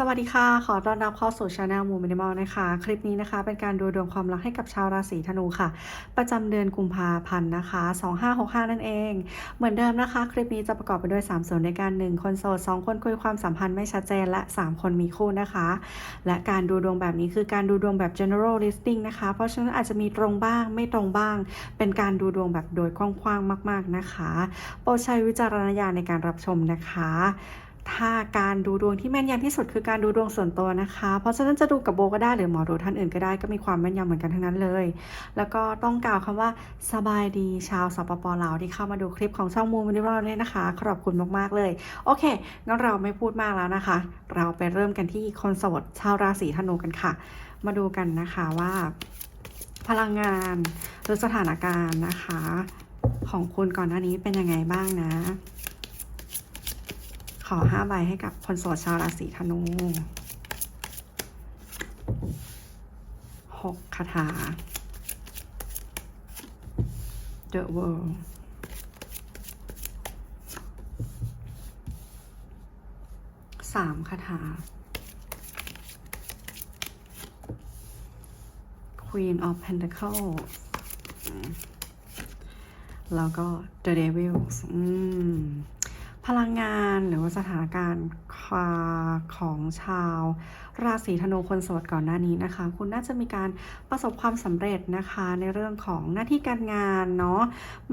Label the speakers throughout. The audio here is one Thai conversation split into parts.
Speaker 1: สวัสดีค่ะ ขอต้อนรับเข้าสู่ช anel มูมินิมอลนะคะ คลิปนี้นะคะเป็นการดูดวงความรักให้กับชาวราศีธนูค่ะ ประจำเดือนกุมภาพันธ์นะคะ 2565 นั่นเอง เหมือนเดิมนะคะ คลิปนี้จะประกอบไปด้วย 3 ส่วนในการ 1 คนโสด 2 คนคุยความสัมพันธ์ไม่ชัดเจน และ 3 คนมีคู่นะคะ และการดูดวงแบบนี้คือการดูดวงแบบ general listing นะคะ เพราะฉะนั้นอาจจะมีตรงบ้างไม่ตรงบ้าง เป็นการดูดวงแบบโดยกว้างๆมาก ๆนะคะ โปรดใช้วิจารณญาณในการรับชมนะคะ ถ้าการดูดวงที่แม่นยำที่สุดคือการดูดวงส่วนตัวนะคะ เพราะฉะนั้นจะดูกับโบก็ได้หรือหมอดูท่านอื่นก็ได้ก็มีความแม่นยำเหมือนกันทั้งนั้นเลย แล้วก็ต้องกล่าวคำว่าสบายดีชาวสปปลาวที่เข้ามาดูคลิปของช่องมูมินิวลเนี่ยนะคะ ขอบคุณมากๆเลย โอเคงั้นเราไม่พูดมากแล้วนะคะ เราไปเริ่มกันที่คนโสดชาวราศีธนูกันค่ะ มาดูกันนะคะว่า พลังงานหรือสถานการณ์นะคะ ของคุณก่อนหน้านี้เป็นยังไงบ้างนะ ขอห้าใบให้กับคนโสดชาวราศีธนูหกคาถา The World สามคาถา Queen of Pentacles แล้วก็ The Devil อืม พลังงานหรือว่าสถานการณ์ของชาว ราศีธนูคนโสดก่อนหน้านี้นะคะ คุณน่าจะมีการประสบความสำเร็จนะคะในเรื่องของหน้าที่การงานเนาะ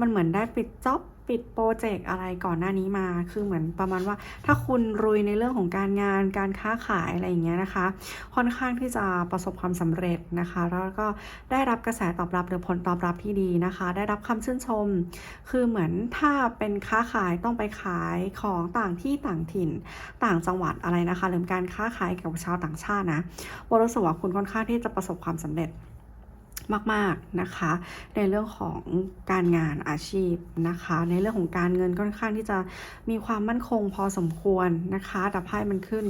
Speaker 1: มันเหมือนได้ปิดจ็อบ ปิดโปรเจกต์อะไรก่อนหน้านี้มา คือเหมือนประมาณว่า ถ้าคุณรุยในเรื่องของการงานการค้าขายอะไรอย่างเงี้ยนะคะ ค่อนข้างที่จะประสบความสำเร็จนะคะ แล้วก็ได้รับกระแสตอบรับหรือผลตอบรับที่ดีนะคะ ได้รับคำชื่นชม คือเหมือนถ้าเป็นค้าขายต้องไปขายของต่างที่ต่างถิ่นต่างจังหวัดอะไรนะคะหรือการค้าขายกับชาวต่างชาตินะบรู้สึกว่าคุณค่อนข้างที่จะประสบความสำเร็จ มากๆนะคะ ในเรื่องของการงานอาชีพนะคะ ในเรื่องของการเงินค่อนข้างที่จะมีความมั่นคงพอสมควรนะคะแต่ไพ่มันขึ้น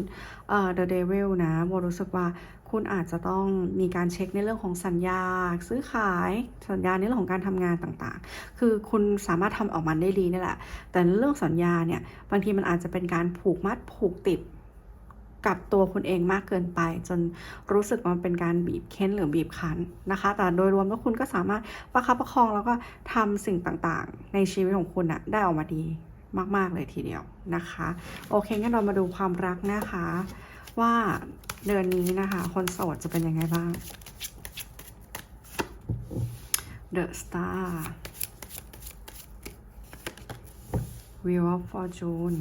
Speaker 1: เอ่อ The Devil นะโบรู้สึกว่าคุณอาจจะต้องมีการเช็คในเรื่องของสัญญา ซื้อขายสัญญาในเรื่องของการทำงานต่างๆ คือคุณสามารถทำออกมาได้ดีนี่แหละ แต่เรื่องสัญญาเนี่ยบางทีมันอาจจะเป็นการผูกมัดผูกติด กับตัวคุณเองมากเกินไป จนรู้สึกว่ามันเป็นการบีบเค้นหรือบีบคั้นนะคะ แต่โดยรวมแล้วคุณก็สามารถประคับประคองแล้วก็ทำสิ่งต่างๆ ในชีวิตของคุณอะได้ออกมาดีมากๆเลยทีเดียวนะคะ โอเคงั้นเรามาดูความรักนะคะ ว่าเดือนนี้นะคะ คนโสดจะเป็นยังไงบ้าง The Star Wheel of Fortune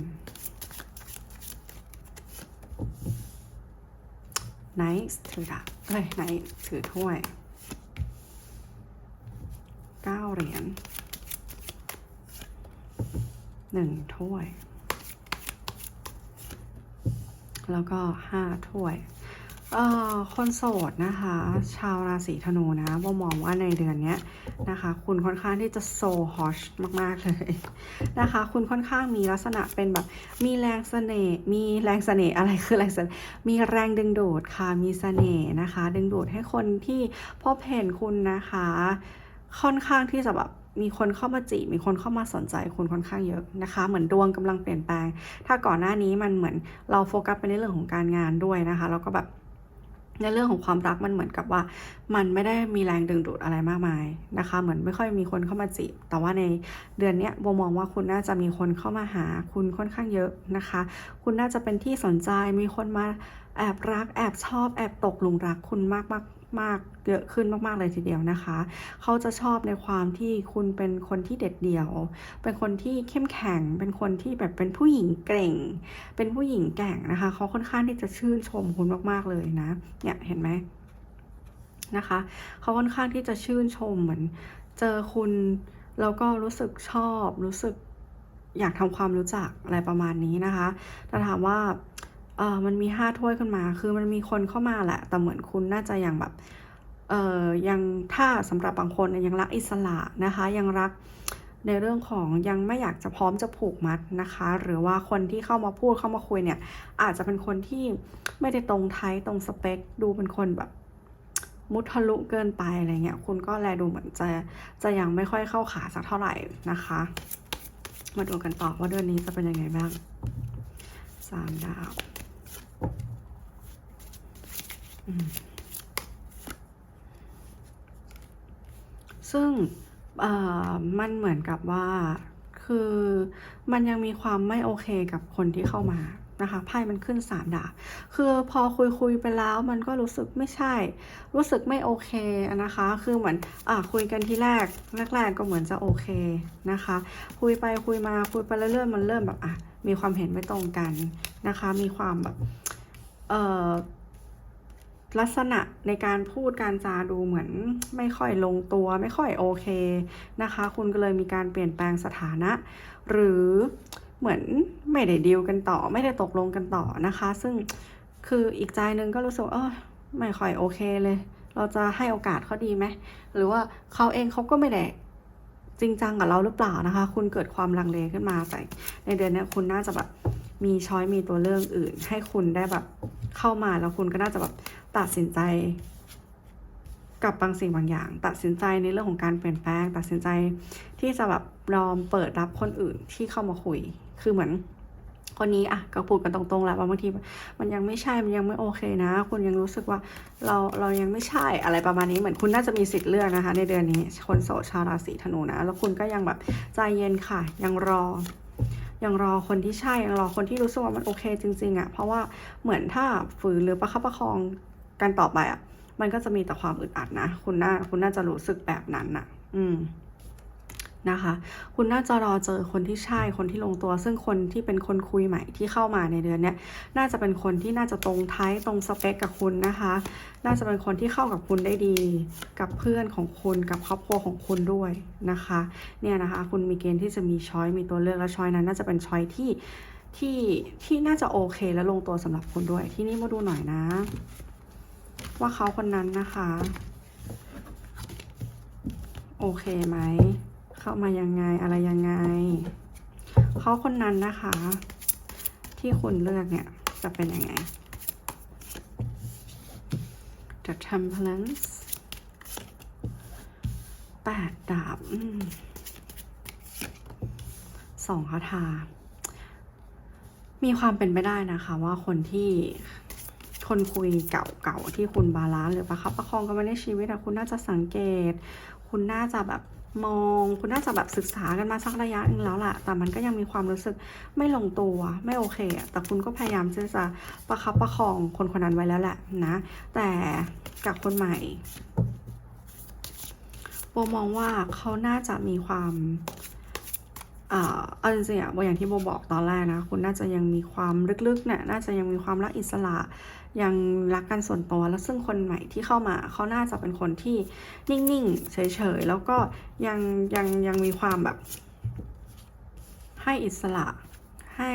Speaker 1: Knight ถือดาบเอ้ย Knight ถือถ้วยเก้าเหรียญหนึ่งถ้วย แล้วก็ห้าถ้วยเอ่อ คนโสดนะคะ ชาวราศีธนูนะมองว่าในเดือนนี้นะคะ คุณค่อนข้างที่จะโซฮอชมาก ๆ เลยนะคะ คุณค่อนข้างมีลักษณะเป็นแบบ มีแรงเสน่ห์มีแรงเสน่ห์อะไรคือแรงเสน่ห์มีแรงดึงดูดค่ะมีเสน่ห์นะคะ ดึงดูดให้คนที่พบเห็นคุณนะคะ ค่อนข้างที่จะแบบมีคนเข้ามาจีบมีคนเข้ามาสนใจคุณค่อนข้างเยอะนะคะ เหมือนดวงกำลังเปลี่ยนแปลง ถ้าก่อนหน้านี้มันเหมือนเราโฟกัสไปในเรื่องของการงานด้วยนะคะ แล้วก็แบบ ในเรื่องของความรักมันเหมือนกับว่า มันไม่ได้มีแรงดึงดูดอะไรมากมายนะคะ เหมือนไม่ค่อยมีคนเข้ามาจีบ แต่ว่าในเดือนนี้โบมองว่าคุณน่าจะมีคนเข้ามาหาคุณค่อนข้างเยอะนะคะ คุณน่าจะเป็นที่สนใจมีคนมาแอบรัก แอบชอบ แอบตกหลุมรักคุณมากมาก มากเยอะขึ้นมากๆเลยทีเดียวนะคะ เขาจะชอบในความที่คุณเป็นคนที่เด็ดเดี่ยว เป็นคนที่เข้มแข็ง เป็นคนที่แบบเป็นผู้หญิงเก่ง เป็นผู้หญิงแก่งนะคะ เขาค่อนข้างที่จะชื่นชมคุณมากๆเลยนะ เนี่ยเห็นไหมนะคะ เขาค่อนข้างที่จะชื่นชมเหมือน เจอคุณแล้วก็รู้สึกชอบ รู้สึกอยากทำความรู้จักอะไรประมาณนี้นะคะ แต่ถามว่า เออมันมีห้าถ้วยขึ้นมา คือมันมีคนเข้ามาแหละ แต่เหมือนคุณน่าจะยังแบบ เออยังถ้าสำหรับบางคนเนี่ยยังรักอิสระนะคะ ยังรักในเรื่องของยังไม่อยากจะพร้อมจะผูกมัดนะคะ หรือว่าคนที่เข้ามาพูดเข้ามาคุยเนี่ย อาจจะเป็นคนที่ไม่ได้ตรงไทยตรงสเปค ดูเป็นคนแบบมุทะลุเกินไปอะไรเงี้ย คุณก็แลดูเหมือนจะจะยังไม่ค่อยเข้าขาสักเท่าไหร่นะคะ มาดูกันต่อว่าเดือนนี้จะเป็นยังไงบ้างสามดาว ซึ่งมันเหมือนกับว่าคือมันยังมีความไม่โอเคกับคนที่เข้ามานะคะไพ่มันขึ้นสามดาบคือพอคุยคุยไปแล้วมันก็รู้สึกไม่ใช่ รู้สึกไม่โอเคนะคะ คือเหมือนอะคุยกันที่แรกแรกๆก็เหมือนจะโอเคนะคะ คุยไปคุยมาคุยไปเรื่อยๆมันเริ่มแบบอะมีความเห็นไม่ตรงกันนะคะ มีความแบบเอ่อ ลักษณะในการพูดการจาดูเหมือนไม่ค่อยลงตัวไม่ค่อยโอเคนะคะ คุณก็เลยมีการเปลี่ยนแปลงสถานะ หรือเหมือนไม่ได้ดีลกันต่อ ไม่ได้ตกลงกันต่อนะคะ ซึ่งคืออีกใจหนึ่งก็รู้สึกว่าเออไม่ค่อยโอเคเลย เราจะให้โอกาสเขาดีไหมหรือว่าเขาเองเขาก็ไม่ได้จริงจังกับเราหรือเปล่านะคะ คุณเกิดความลังเลขึ้นมาแต่ในเดือนนี้คุณน่าจะแบบ มีช้อยมีตัวเลือกอื่น ให้คุณได้แบบเข้ามาแล้วคุณก็น่าจะแบบตัดสินใจ กับบางสิ่งบางอย่าง ตัดสินใจในเรื่องของการเปลี่ยนแปลง ตัดสินใจที่จะแบบยอมเปิดรับคนอื่นที่เข้ามาคุย คือเหมือนคนนี้อะก็พูดกันตรงๆแหละว่าบางทีมันยังไม่ใช่ มันยังไม่โอเคนะ คุณยังรู้สึกว่าเราเรายังไม่ใช่อะไรประมาณนี้เหมือนคุณน่าจะมีสิทธิ์เลือกนะคะ ในเดือนนี้คนโสดชาวราศีธนูนะ แล้วคุณก็ยังแบบใจเย็นค่ะ ยังรอ ยังรอคนที่ใช่ยังรอคนที่รู้สึกว่ามันโอเคจริงๆอะ่ะเพราะว่าเหมือนถ้าฝืนหรือประคับประคองกันต่อไปอะ่ะมันก็จะมีแต่ความอึดอัดนะ คุณน่าคุณน่าจะรู้สึกแบบนั้นน่ะ อืม นะคะ คุณน่าจะรอเจอคนที่ใช่คนที่ลงตัว ซึ่งคนที่เป็นคนคุยใหม่ที่เข้ามาในเดือนเนี้ยน่าจะเป็นคนที่น่าจะตรงไทยตรงสเปคกับคุณนะคะ น่าจะเป็นคนที่เข้ากับคุณได้ดี กับเพื่อนของคุณกับครอบครัวของคุณด้วยนะคะเนี่ยนะคะ คุณมีเกณฑ์ที่จะมีช้อยมีตัวเลือกและช้อยนั้น น่าจะเป็นช้อยที่ที่ที่น่าจะโอเคและลงตัวสำหรับคุณด้วย ที่นี่มาดูหน่อยนะ ว่าเขาคนนั้นนะคะ โอเคไหม เข้ามายังไงอะไรยังไง เขาคนนั้นนะคะ ที่คุณเลือกเนี่ยจะเป็นยังไง The Temperance แปดดาบอสองคาถามีความเป็นไปได้นะคะ ว่าคนที่คนคุยเก่าๆที่คุณบาลานซ์หรือประคับประคองกันมาในชีวิตอะคุณน่าจะสังเกต คุณน่าจะแบบ มองคุณน่าจะแบบศึกษากันมาสักระยะหนึงแล้วล่ะแต่มันก็ยังมีความรู้สึกไม่ลงตัวไม่โอเค แต่คุณก็พยายามที่จะประคับประคองคนคนนั้นไว้แล้วแหละนะ แต่กับคนใหม่โบมองว่าเขาน่าจะมีความอ่าเอาจริงๆอะอย่างที่โบบอกตอนแรกนะ คุณน่าจะยังมีความลึกๆเนี่ยน่าจะยังมีความรักอิสระ ยังรักกันส่วนตัวแล้วซึ่งคนใหม่ที่เข้ามาเขาน่าจะเป็นคนที่นิ่งๆเฉยๆแล้วก็ยังยังยังมีความแบบ ให้อิสระให้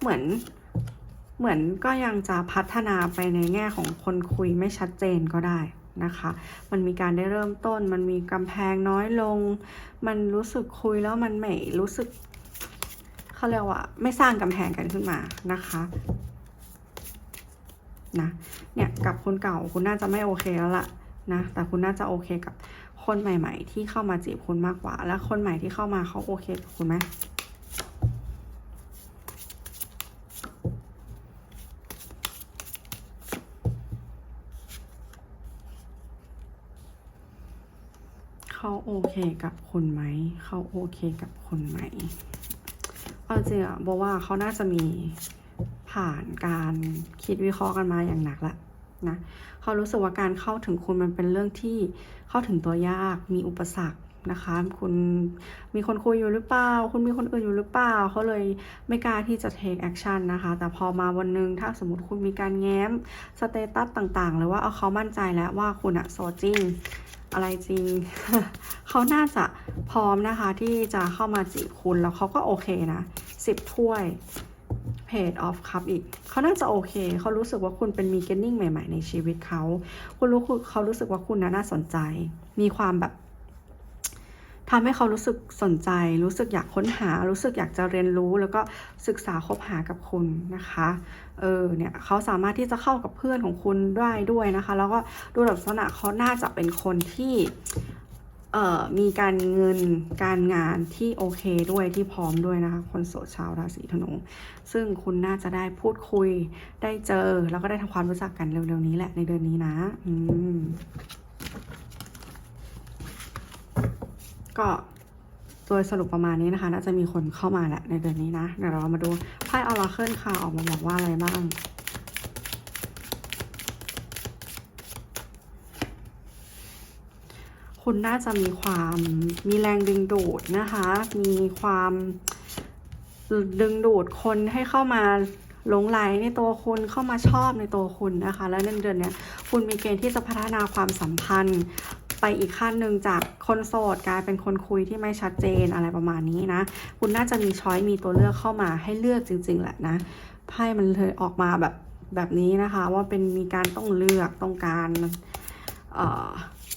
Speaker 1: เหมือนเหมือนก็ยังจะพัฒนาไปในแง่ของคนคุยไม่ชัดเจนก็ได้นะคะ มันมีการได้เริ่มต้น มันมีกำแพงน้อยลง มันรู้สึกคุยแล้วมันไม่รู้สึกเขาเรียกว่า ไม่สร้างกำแพงกันขึ้นมานะคะ นะเนี่ยกับคนเก่าคุณน่าจะไม่โอเคแล้วล่ะนะแต่คุณน่าจะโอเคกับคนใหม่ ๆ ที่เข้ามาจีบคุณมากกว่า แล้วคนใหม่ที่เข้ามาเขาโอเคกับคุณไหมเขาโอเคกับคุณไหม เขาโอเคกับคุณไหม เอาจริงอะบอกว่าเขาน่าจะมี ผ่านการคิดวิเคราะห์กันมาอย่างหนักละนะเขารู้สึกว่าการเข้าถึงคุณมันเป็นเรื่องที่เข้าถึงตัวยากมีอุปสรรคนะคะ คุณมีคนคุยอยู่หรือเปล่า คุณมีคนอื่นอยู่หรือเปล่าเขาเลยไม่กล้าที่จะ take action นะคะ แต่พอมาวันหนึงถ้าสมมติคุณมีการแง้มสเตตัสต่างๆ หรือว่าเอาเขามั่นใจแล้วว่าคุณอะโซจริงอะไรจริง เขาน่าจะพร้อมนะคะที่จะเข้ามาจีบคุณแล้วเขาก็โอเคนะสิบถ้วย เพจออฟคัพอีก เขาน่าจะโอเค เขารู้สึกว่าคุณเป็นมีเกนนิ่งใหม่ ๆ ในชีวิตเขา คุณรู้เขารู้สึกว่าคุณนะน่าสนใจ มีความแบบทำให้เขารู้สึกสนใจ รู้สึกอยากค้นหา รู้สึกอยากจะเรียนรู้ แล้วก็ศึกษาคบหากับคุณนะคะ เออ เนี่ยเขาสามารถที่จะเข้ากับเพื่อนของคุณได้ด้วยนะคะ แล้วก็ดูลักษณะเขาน่าจะเป็นคนที่ มีการเงินการงานที่โอเคด้วยที่พร้อมด้วยนะคะ คนโสดชาวราศีธนู ซึ่งคุณน่าจะได้พูดคุยได้เจอ แล้วก็ได้ทำความรู้จักกันเร็วๆนี้แหละในเดือนนี้นะ อืม ก็โดยสรุปประมาณนี้นะคะ น่าจะมีคนเข้ามาแหละในเดือนนี้นะ เดี๋ยวเรามาดูไพ่ออราเคิลค่ะออกมาบอกว่าอะไรบ้าง คุณน่าจะมีความมีแรงดึงดูดนะคะ มีความดึงดูดคนให้เข้ามาหลงไหลในตัวคุณเข้ามาชอบในตัวคุณนะคะ แล้วในเดือนเนี้ยคุณมีเกณฑ์ที่จะพัฒนาความสัมพันธ์ไปอีกขั้นหนึ่งจากคนโสดกลายเป็นคนคุยที่ไม่ชัดเจนอะไรประมาณนี้นะ คุณน่าจะมีช้อยมีตัวเลือกเข้ามาให้เลือกจริง ๆ แหละนะไพ่มันเลยออกมาแบบแบบนี้นะคะ ว่าเป็นมีการต้องเลือกต้องการเอ่อ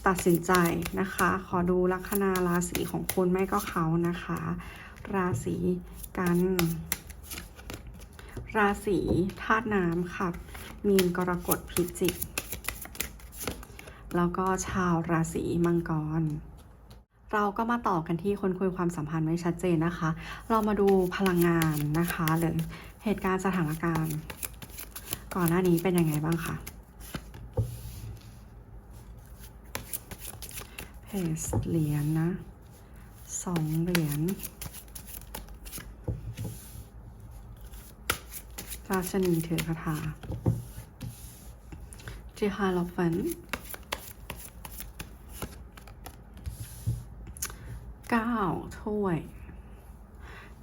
Speaker 1: ตัดสินใจนะคะ ขอดูลัคนาราศีของคุณไม่ก็เขานะคะ ราศีกัน ราศีธาตุน้ำค่ะ มีนกรกฎพิจิก แล้วก็ชาวราศีมังกรเราก็มาต่อกันที่คนคุยความสัมพันธ์ไม่ชัดเจนนะคะ เรามาดูพลังงานนะคะ หรือเหตุการณ์สถานการณ์ ก่อนหน้านี้เป็นยังไงบ้างคะ เพจเหรียญนะสองเหรียญราชนีถือคาถาจิฮาลอฟันเก้าถ้วย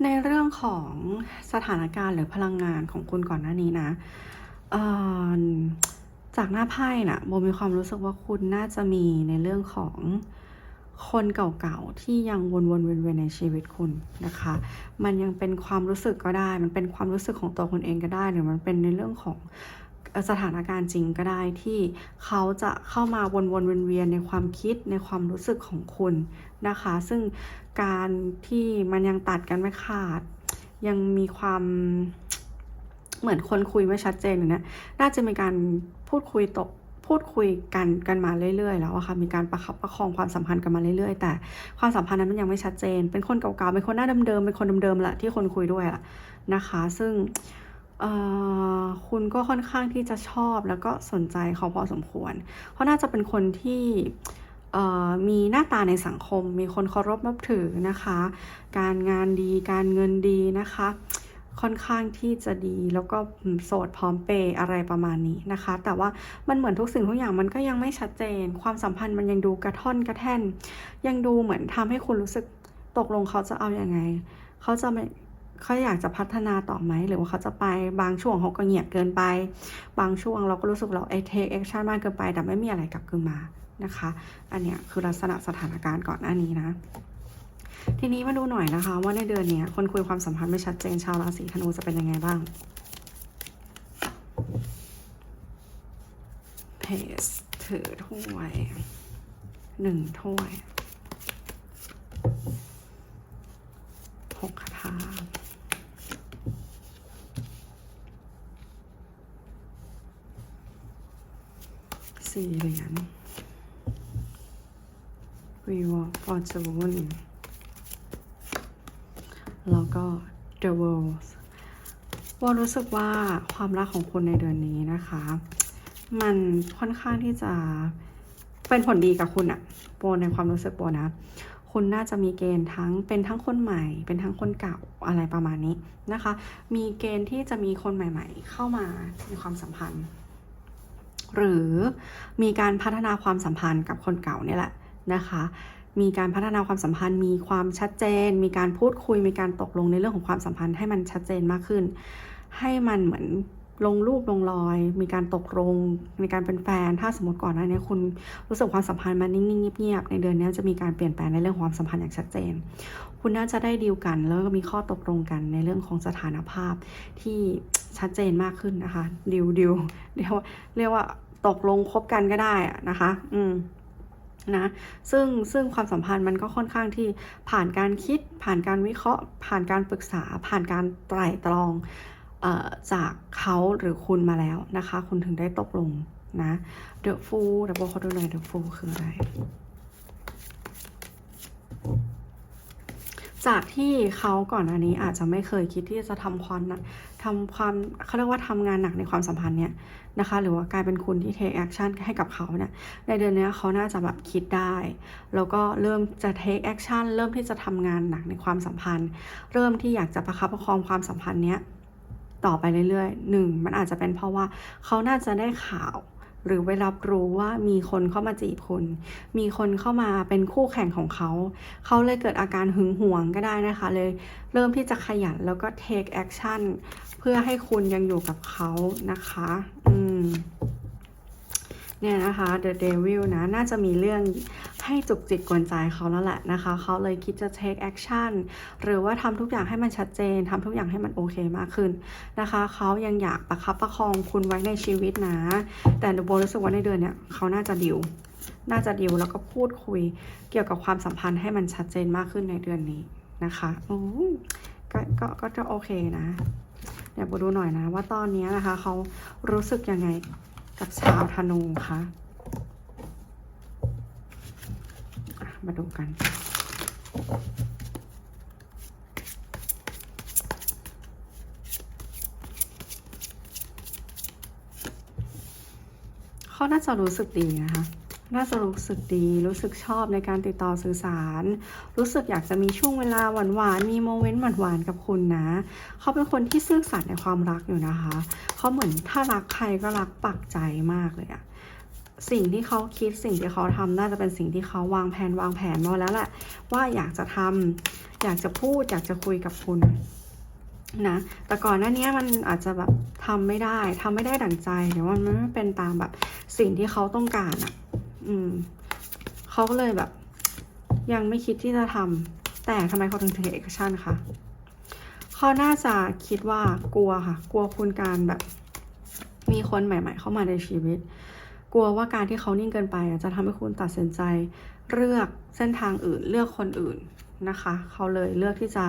Speaker 1: ในเรื่องของสถานการณ์หรือพลังงานของคุณก่อนหน้านี้นะจากหน้าไพ่น่ะโบมีความรู้สึกว่าคุณน่าจะมีในเรื่องของ คนเก่าๆที่ยังวนๆเวียนๆในชีวิตคุณนะคะ มันยังเป็นความรู้สึกก็ได้ มันเป็นความรู้สึกของตัวคุณเองก็ได้ หรือมันเป็นในเรื่องของสถานการณ์จริงก็ได้ที่เขาจะเข้ามาวนๆเวียนๆในความคิดในความรู้สึกของคุณนะคะ ซึ่งการที่มันยังตัดกันไม่ขาด ยังมีความเหมือนคนคุยไม่ชัดเจนอยู่เนี่ยน่าจะมีการพูดคุยตก พูดคุยกันกันมาเรื่อยๆ แล้วอะค่ะมีการประคับประคองความสัมพันธ์กันมาเรื่อยๆ แต่ความสัมพันธ์นั้นมันยังไม่ชัดเจน เป็นคนเก่าๆเป็นคนหน้าเดิมๆเป็นคนเดิมๆแหละที่คนคุยด้วยอะนะคะ ซึ่งคุณก็ค่อนข้างที่จะชอบแล้วก็สนใจเขาพอสมควร เพราะน่าจะเป็นคนที่มีหน้าตาในสังคม มีคนเคารพนับถือนะคะ การงานดีการเงินดีนะคะ ค่อนข้างที่จะดีแล้วก็โสดพร้อมเปย์อะไรประมาณนี้นะคะ แต่ว่ามันเหมือนทุกสิ่งทุกอย่างมันก็ยังไม่ชัดเจน ความสัมพันธ์มันยังดูกระท่อนกระแท่น ยังดูเหมือนทำให้คุณรู้สึกตกลงเขาจะเอาอยัางไง เขาจะไม่เขาอยากจะพัฒนาต่อไหม หรือว่าเขาจะไปบางช่วงเขาก็เงียบเกินไป บางช่วงเราก็รู้สึกเราไอเทคแอคชั่นมากเกินไป แต่ไม่มีอะไรกลับคืนมานะคะ อันเนี้ยคือลักษณะสถานการณ์ก่อนหน้านี้นะ ทีนี้มาดูหน่อยนะคะ ว่าในเดือนนี้คนคุยความสัมพันธ์ไม่ชัดเจนชาวราศีธนูจะเป็นยังไงบ้างเพสถือถ้วยหนึ่งถ้วยหกคาถาสี่เหรียญ Wheel of Fortune แล้ว ก็ The World ว่ารู้สึกว่าความรักของคุณในเดือนนี้นะคะ มันค่อนข้างที่จะเป็นผลดีกับคุณอะโบในความรู้สึกโบนะ คุณน่าจะมีเกณฑ์ทั้งเป็นทั้งคนใหม่ เป็นทั้งคนเก่าอะไรประมาณนี้นะคะ มีเกณฑ์ที่จะมีคนใหม่ ๆ เข้ามาในความสัมพันธ์ หรือมีการพัฒนาความสัมพันธ์กับคนเก่าเนี่ยแหละนะคะ มีการพัฒนาความสัมพันธ์ มีความชัดเจน มีการพูดคุย มีการตกลงในเรื่องของความสัมพันธ์ให้มันชัดเจนมากขึ้น ให้มันเหมือนลงรูปลงรอย มีการตกลงมีการเป็นแฟน ถ้าสมมติก่อนหน้านี้คุณรู้สึกความสัมพันธ์มันนิ่งๆเงียบๆในเดือนนี้จะมีการเปลี่ยนแปลงในเรื่องความสัมพันธ์อย่างชัดเจน คุณน่าจะได้ดีลกัน แล้วก็มีข้อตกลงกันในเรื่องของสถานภาพที่ชัดเจนมากขึ้นนะคะดีลดีลเรียกว่าเรียกว่าตกลงคบกันก็ได้นะคะ อืม นะซึ่งซึ่งความสัมพันธ์มันก็ค่อนข้างที่ผ่านการคิด ผ่านการวิเคราะห์ ผ่านการปรึกษา ผ่านการไตร่ตรองอจากเขาหรือคุณมาแล้วนะคะ คุณถึงได้ตกลงนะ The Fool เดี๋ยวบอกเขาดูหน่อย The Fool คืออะไร จากที่เขาก่อนอันนี้อาจจะไม่เคยคิดที่จะทำความนักทำความเขาเรียกว่าทำงานหนักในความสัมพันธ์เนี้ยนะคะ หรือว่ากลายเป็นคุณที่ take action ให้กับเขาเนี่ยในเดือนนี้เขาน่าจะแบบคิดได้ แล้วก็เริ่มจะ take action เริ่มที่จะทำงานหนักในความสัมพันธ์ เริ่มที่อยากจะประคับประคองความสัมพันธ์เนี้ยต่อไปเรื่อยๆหนึ่งมันอาจจะเป็นเพราะว่าเขาน่าจะได้ข่าว หรือไปรับรู้ว่ามีคนเข้ามาจีบคุณ มีคนเข้ามาเป็นคู่แข่งของเขา เขาเลยเกิดอาการหึงหวงก็ได้นะคะ เลยเริ่มที่จะขยันแล้วก็ take action เพื่อให้คุณยังอยู่กับเขานะคะ อืม เนี่ยนะคะ The Devil นะ น่าจะมีเรื่องให้จุกจิกกวนใจเขาแล้วแหละนะคะ เขาเลยคิดจะ take action หรือว่าทำทุกอย่างให้มันชัดเจนทำทุกอย่างให้มันโอเคมากขึ้นนะคะ เขายังอยากประคับประคองคุณไว้ในชีวิตนะ แต่โบรู้สึกว่าในเดือนเนี้ยเขาน่าจะดิวน่าจะดิวแล้วก็พูดคุยเกี่ยวกับความสัมพันธ์ให้มันชัดเจนมากขึ้นในเดือนนี้นะคะอืมก็ก็ก็จะโอเคนะ เดี๋ยวโบดูหน่อยนะ ว่าตอนนี้นะคะ เขารู้สึกยังไง กับชาวธนูคะ่ะมาดูกัน เขาน่าจะรู้สึกดีนะคะ น่าจะรู้สึกดี รู้สึกชอบในการติดต่อสื่อสาร รู้สึกอยากจะมีช่วงเวลาหวานๆ มีโมเมนต์หวานๆ กับคุณนะ เขาเป็นคนที่ซื่อสัตย์ในความรักอยู่นะคะ เขาเหมือนถ้ารักใครก็รักปักใจมากเลยอะสิ่งที่เขาคิดสิ่งที่เขาทำน่าจะเป็นสิ่งที่เขาวางแผนวางแผนมาแล้วแหละว่าอยากจะทำอยากจะพูด อยากจะคุยกับคุณนะ แต่ก่อนหน้านี้มันอาจจะแบบทำไม่ได้ทำไม่ได้ดั่งใจหรือว่ามันไม่เป็นตามแบบสิ่งที่เขาต้องการอะ อืมเขาก็เลยแบบ ยังไม่คิดที่จะทำแต่ทำไมเขาถึงเทคเอกชั่นคะเขาน่าจะคิดว่ากลัวค่ะ กลัวคุณการแบบ มีคนใหม่ ๆ เข้ามาในชีวิต กลัวว่าการที่เขานิ่งเกินไปจะทำให้คุณตัดสินใจเลือกเส้นทางอื่นเลือกคนอื่นนะคะ เขาเลยเลือกที่จะ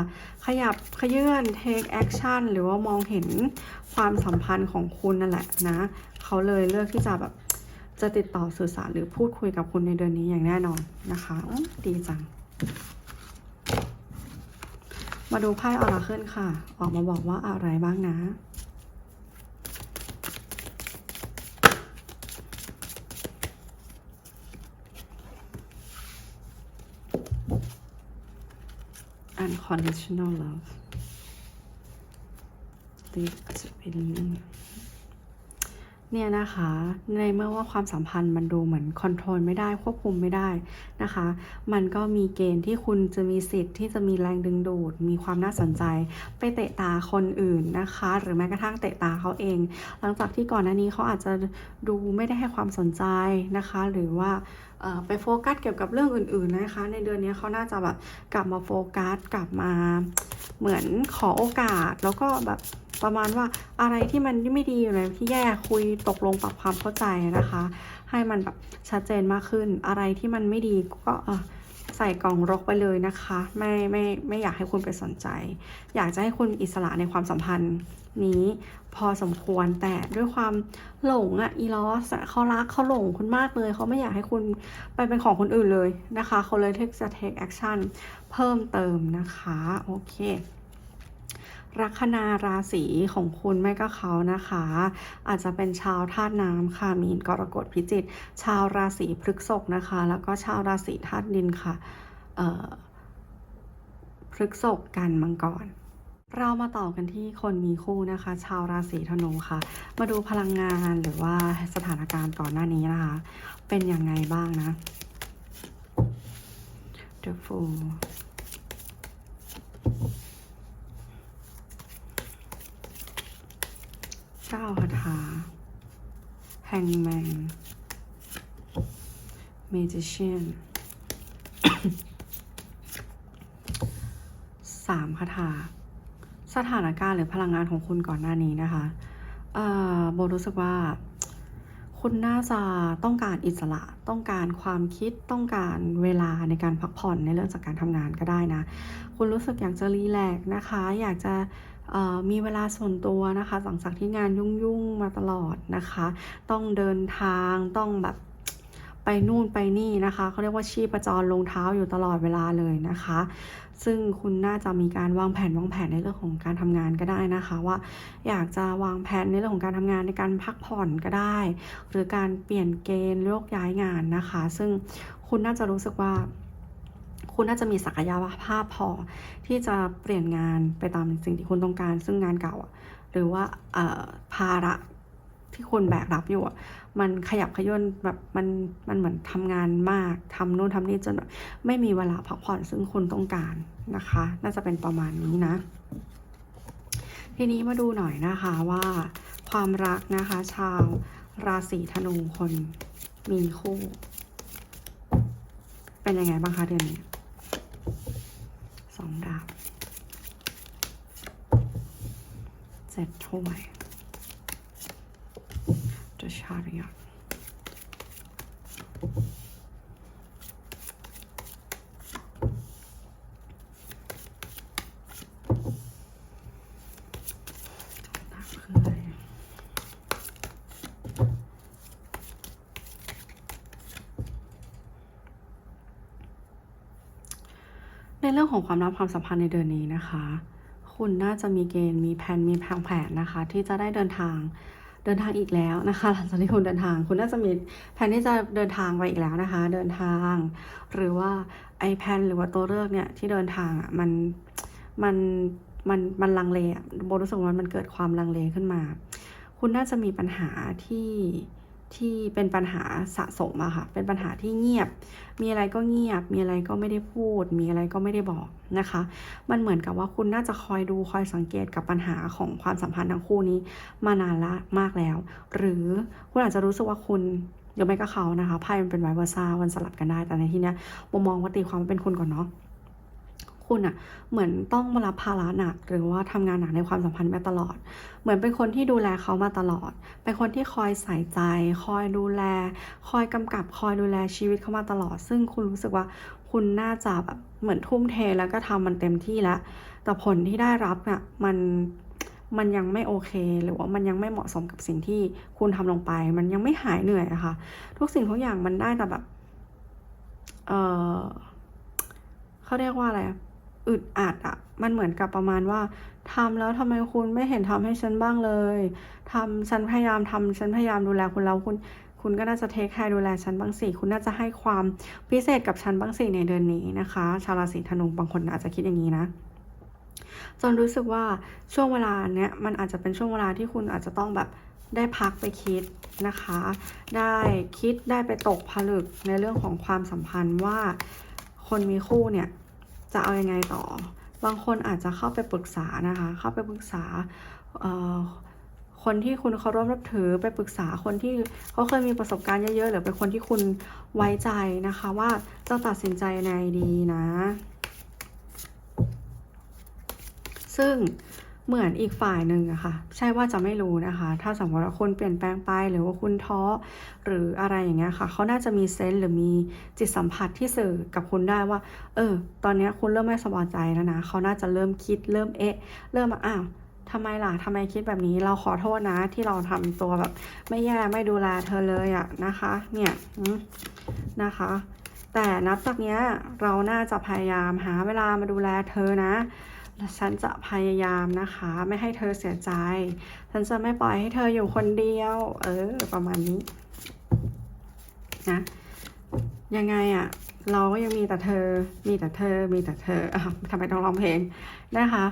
Speaker 1: ขยับขยื่น take action หรือว่ามองเห็นความสัมพันธ์ของคุณนั่นแหละนะ เขาเลยเลือกที่จะแบบ จะติดต่อสื่อสารหรือพูดคุยกับคุณในเดือนนี้อย่างแน่นอนนะคะดีจัง มาดูไพ่ออราเคิลค่ะ ออกมาบอกว่าอะไรบ้างนะ unconditional love deep feeling เนี่ยนะคะในเมื่อว่าความสัมพันธ์มันดูเหมือนคอนโทรลไม่ได้ควบคุมไม่ได้นะคะ มันก็มีเกณฑ์ที่คุณจะมีสิทธิ์ที่จะมีแรงดึงดูด มีความน่าสนใจ ไปเตะตาคนอื่นนะคะ หรือแม้กระทั่งเตะตาเขาเอง หลังจากที่ก่อนหน้านี้เขาอาจจะดูไม่ได้ให้ความสนใจนะคะ หรือว่าไปโฟกัสเกี่ยวกับเรื่องอื่น ๆนะคะ ในเดือนนี้เขาน่าจะแบบกลับมาโฟกัสกลับมาเหมือนขอโอกาสแล้วก็แบบ ประมาณว่าอะไรที่มันไม่ดีอะไรที่แย่คุยตกลงปรับความเข้าใจนะคะ ให้มันแบบชัดเจนมากขึ้น อะไรที่มันไม่ดีก็ใส่กล่องรกไปเลยนะคะ ไม่ไม่ไม่อยากให้คุณไปสนใจ อยากจะให้คุณอิสระในความสัมพันธ์นี้พอสมควรแต่ด้วยความหลงอะอีลอสเขารักเขาหลงคุณมากเลย เขาไม่อยากให้คุณไปเป็นของคนอื่นเลยนะคะ เขาเลยเทคจะ take action เพิ่มเติมนะคะ โอเค ลัคนาราศีของคุณไม่ก็เขานะคะ อาจจะเป็นชาวธาตุน้ำค่ะ มีนกรกฎพิจิกชาวราศีพฤกษภนะคะ แล้วก็ชาวราศีธาตุดินค่ะพฤกษภกันมังกรเรามาต่อกันที่คนมีคู่นะคะ ชาวราศีธนูค่ะ มาดูพลังงานหรือว่าสถานการณ์ก่อนหน้านี้นะคะ เป็นยังไงบ้างนะ The Fool เก้าคาถา Hangman Magician สามคาถาสถานการณ์หรือพลังงานของคุณก่อนหน้านี้นะคะโบรู้สึกว่า คุณน่าจะต้องการอิสระ ต้องการความคิดต้องการเวลาในการพักผ่อนในเรื่องจากการทำงานก็ได้นะ คุณรู้สึกอยากจะรีแลกนะคะ อยากจะ มีเวลาส่วนตัวนะคะหลังจากที่งานยุ่งๆมาตลอดนะคะ ต้องเดินทางต้องแบบไปนู่นไปนี่นะคะเขาเรียกว่าชีพจรลงเท้าอยู่ตลอดเวลาเลยนะคะ ซึ่งคุณน่าจะมีการวางแผนวางแผนในเรื่องของการทำงานก็ได้นะคะ ว่าอยากจะวางแผนในเรื่องของการทำงานในการพักผ่อนก็ได้ หรือการเปลี่ยนเกณฑ์โยกย้ายงานนะคะ ซึ่งคุณน่าจะรู้สึกว่า คุณน่าจะมีศักยภาพพอ ที่จะเปลี่ยนงานไปตามสิ่งที่คุณต้องการ ซึ่งงานเก่า หรือว่าภาระที่คุณแบกรับอยู่อะมันขยับขย่นแบบมันมันเหมือนทำงานมากทำนู่นทำนี่จนแบบไม่มีเวลาพักผ่อนซึ่งคุณต้องการนะคะ น่าจะเป็นประมาณนี้นะ ทีนี้มาดูหน่อยนะคะว่าความรักนะคะ ชาวราศีธนูคนมีคู่ เป็นยังไงบ้างคะเดือนนี้ สองดาบ เจ็ดถ้วย The Chariot ดาบคืออะไรในเรื่องของความรักความสัมพันธ์ในเดือนนี้นะคะ คุณน่าจะมีเกณฑ์มีแผนมีแผนแผนนะคะ ที่จะได้เดินทางเดินทางอีกแล้วนะคะหลังจากที่คุณเดินทางคุณน่าจะมีแผนที่จะเดินทางไปอีกแล้วนะคะ เดินทาง หรือว่าไอแพนหรือว่าตัวเลือกเนี่ยที่เดินทางอะมันมันมันมันลังเลอะโบรู้สึกว่ามันเกิดความลังเลขึ้นมา คุณน่าจะมีปัญหาที่ ที่เป็นปัญหาสะสมอะค่ะ เป็นปัญหาที่เงียบ มีอะไรก็เงียบ มีอะไรก็ไม่ได้พูด มีอะไรก็ไม่ได้บอกนะคะ มันเหมือนกับว่าคุณน่าจะคอยดูคอยสังเกตกับปัญหาของความสัมพันธ์ทั้งคู่นี้มานานละมากแล้ว หรือคุณอาจจะรู้สึกว่าคุณหรือไม่ก็เขานะคะไพ่มันเป็นไวเวอร์ซ่ามันสลับกันได้ แต่ในที่นี้ยโมมองว่าตีความเป็นคุณก่อนเนาะ คุณอะเหมือนต้องมารับภาระหนัก หรือว่าทำงานหนักในความสัมพันธ์มาตลอด เหมือนเป็นคนที่ดูแลเขามาตลอด เป็นคนที่คอยใส่ใจ คอยดูแล คอยกำกับ คอยดูแลชีวิตเขามาตลอด ซึ่งคุณรู้สึกว่าคุณน่าจะแบบเหมือนทุ่มเทแล้วก็ทำมันเต็มที่แล้ว แต่ผลที่ได้รับน่ะมันมันยังไม่โอเค หรือว่ามันยังไม่เหมาะสมกับสิ่งที่คุณทำลงไป มันยังไม่หายเหนื่อยอะค่ะ ทุกสิ่งทุกอย่างมันได้แต่แบบ เออเขาเรียกว่าอะไร อึดอัดอะมันเหมือนกับประมาณว่าทำแล้วทำไมคุณไม่เห็นทำให้ฉันบ้างเลยทำฉันพยายามทำฉันพยายามดูแลคุณแล้วคุณ คุณก็น่าจะเทคแคร์ดูแลฉันบ้างสิคุณน่าจะให้ความพิเศษกับฉันบ้างสิในเดือนนี้นะคะ ชาวราศีธนูบางคนอาจจะคิดอย่างนี้นะจนรู้สึกว่าช่วงเวลาเนี้ยมันอาจจะเป็นช่วงเวลาที่คุณอาจจะต้องแบบได้พักไปคิดนะคะ ได้คิดได้ไปตกผลึกในเรื่องของความสัมพันธ์ว่าคนมีคู่เนี่ย จะเอายังไงต่อ บางคนอาจจะเข้าไปปรึกษานะคะ เข้าไปปรึกษาคนที่คุณเคารพรับถือไปปรึกษาคนที่เขาเคยมีประสบการณ์เยอะๆหรือเป็นคนที่คุณไว้ใจนะคะว่าจะตัดสินใจในดีนะ ซึ่ง เหมือนอีกฝ่ายหนึ่งอะค่ะ ใช่ว่าจะไม่รู้นะคะ ถ้าสมมติว่าคุณเปลี่ยนแปลงไปหรือว่าคุณท้อหรืออะไรอย่างเงี้ยค่ะ เขาน่าจะมีเซนส์หรือมีจิตสัมผัสที่สื่อกับคุณได้ว่า เออ ตอนนี้คุณเริ่มไม่สบายใจแล้วนะ เขาน่าจะเริ่มคิดเริ่มเอ๊ะ เริ่มอ้าวทำไมล่ะทำไมคิดแบบนี้ เราขอโทษนะที่เราทำตัวแบบ ไม่แย่ไม่ดูแลเธอเลยอะนะคะ เนี่ยนะคะ แต่นับจากเนี้ยเราน่าจะพยายามหาเวลามาดูแลเธอนะ และฉันจะพยายามนะคะ ไม่ให้เธอเสียใจ ฉันจะไม่ปล่อยให้เธออยู่คนเดียว เออ ประมาณนี้นะยังไงอะ่ะ เราก็ยังมีแต่เธอ มีแต่เธอ มีแต่เธออทำไมต้องร้องเพลงนะคะ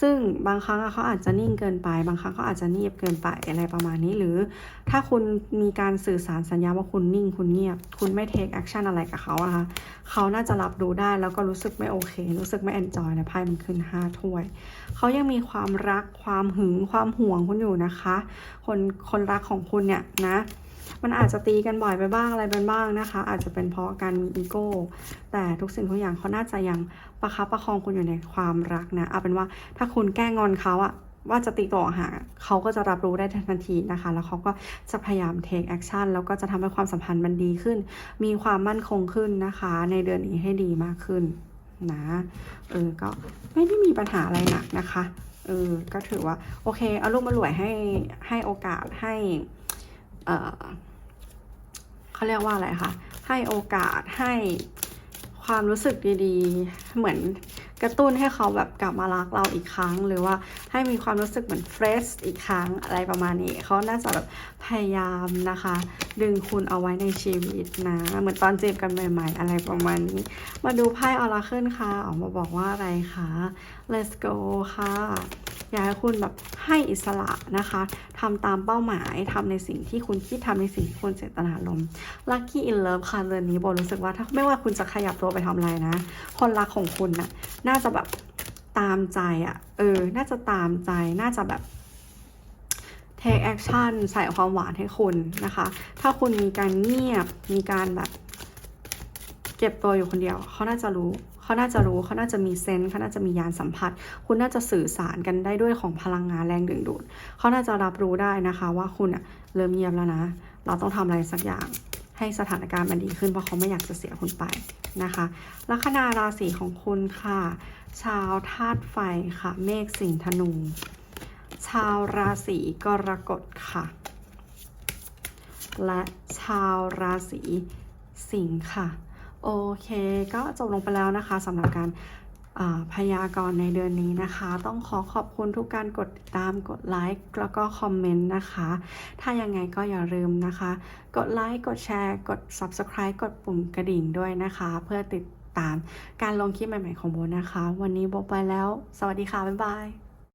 Speaker 1: ซึ่งบางครั้งเขาอาจจะนิ่งเกินไป บางครั้งเขาอาจจะเงียบเกินไปอะไรประมาณนี้ หรือถ้าคุณมีการสื่อสารสัญญาว่าคุณนิ่งคุณเงียบ คุณไม่เทคแอคชั่นอะไรกับเขาอะคะเขาน่าจะรับรู้ได้แล้วก็รู้สึกไม่โอเค รู้สึกไม่แอนจอยในไพ่มันขึ้นห้าถ้วยเขายังมีความรักความหึงความห่วงคุณอยู่นะคะ คนคนรักของคุณเนี่ยนะ มันอาจจะตีกันบ่อยไปบ้างอะไรไปบ้างนะคะ อาจจะเป็นเพราะการมีอีโก้ แต่ทุกสิ่งทุกอย่างเขาน่าจะยังประคับประคองคุณอยู่ในความรักนะ เอาเป็นว่าถ้าคุณแกล้งงอนเขาอะว่าจะตีตัวห่างอะเขาก็จะรับรู้ได้ทันทีนะคะ แล้วเขาก็จะพยายาม take action แล้วก็จะทำให้ความสัมพันธ์มันดีขึ้น มีความมั่นคงขึ้นนะคะ ในเดือนนี้ให้ดีมากขึ้นนะเออก็ไม่ได้มีปัญหาอะไรหนักนะคะเออก็ถือว่า โอเค เอาลูกมาหลวยให้ให้โอกาสให้ เขาเรียกว่าอะไรคะ ให้โอกาสให้ความรู้สึกดีๆ เหมือนกระตุ้นให้เขาแบบกลับมารักเราอีกครั้ง หรือว่าให้มีความรู้สึกเหมือนเฟรชอีกครั้งอะไรประมาณนี้ เขาน่าจะแบบพยายามนะคะ ดึงคุณเอาไว้ในชีวิตนะ เหมือนตอนจีบกันใหม่ ๆ อะไรประมาณนี้ มาดูไพ่ออราเคิลค่ะ ออกมาบอกว่าอะไรคะ let's go ค่ะ อยากให้คุณแบบให้อิสระนะคะทำตามเป้าหมายทำในสิ่งที่คุณคิดทำในสิ่งที่คุณเจตนาลม lucky in love ค่ะเรือนนี้โบรู้สึกว่าถ้าไม่ว่าคุณจะขยับตัวไปทำอะไรนะ คนรักของคุณน่ะน่าจะแบบตามใจอะ่ะ เออ น่าจะตามใจ น่าจะแบบ take action ใส่ความหวานให้คุณนะคะ ถ้าคุณมีการเงียบ มีการแบบ เก็บตัวอยู่คนเดียว เขาน่าจะรู้ เขาน่าจะรู้ เขาน่าจะมีเซนส์เขาน่าจะมียานสัมผัส คุณน่าจะสื่อสารกันได้ด้วยของพลังงานแรงดึงดูด เขาน่าจะรับรู้ได้นะคะ ว่าคุณอะเริ่มเงียบแล้วนะ เราต้องทำอะไรสักอย่าง ให้สถานการณ์มันดีขึ้นเพราะเขาไม่อยากจะเสียคุณไปนะคะ ลัคนาราศีของคุณค่ะ ชาวธาตุไฟค่ะ เมษสิงห์ธนู ชาวราศีกรกฎค่ะ และชาวราศีสิงห์ค่ะ โอเค ก็จบลงไปแล้วนะคะสำหรับการพยากรณ์ในเดือนนี้นะคะ ต้องขอขอบคุณทุกการกดติดตามกดไลค์แล้วก็คอมเมนต์นะคะ ถ้ายังไงก็อย่าลืมนะคะ กดไลค์กดแชร์กด Subscribe กดปุ่มกระดิ่งด้วยนะคะ เพื่อติดตามการลงคลิปใหม่ๆของโบนะคะ วันนี้โบไปแล้ว สวัสดีค่ะ บ๊ายบาย